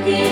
again.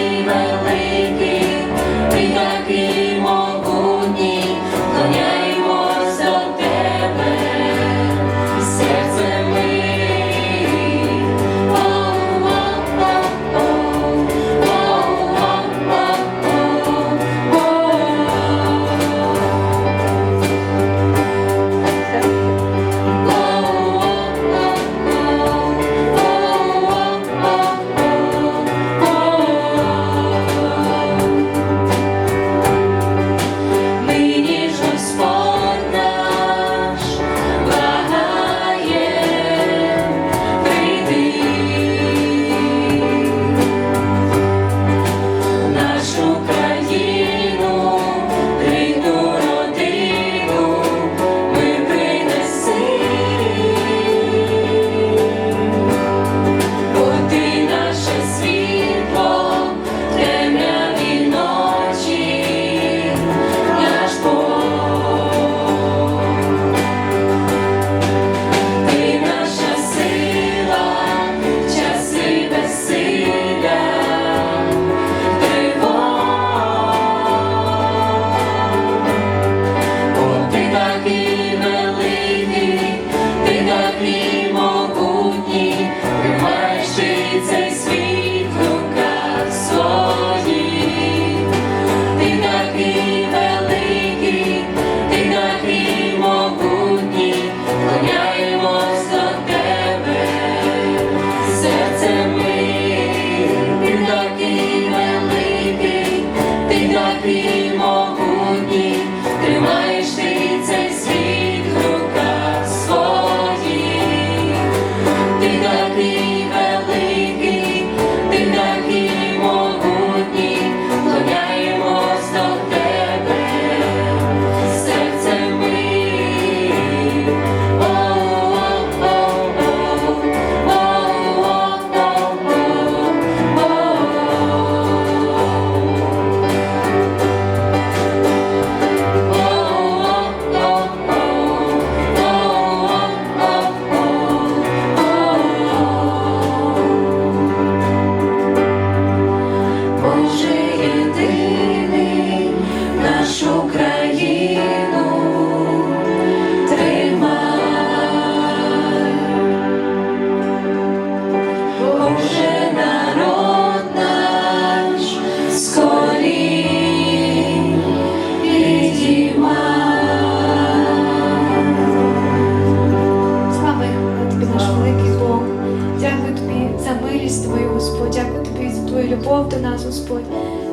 Господь. Дякую тобі за твою любов до нас, Господь.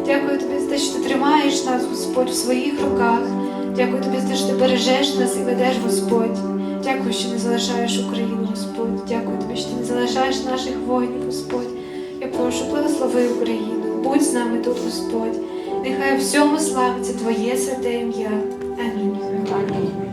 Дякую тобі за те, що ти тримаєш нас, Господь, в своїх руках. Дякую тобі за те, що ти бережеш нас і ведеш, Господь. Дякую, що не залишаєш Україну, Господь. Дякую тобі, що ти не залишаєш наших воїнів, Господь. Я прошу, благослови Україну. Будь з нами тут, Господь. Нехай всьому славиться Твоє святе ім'я. Амінь. Амінь.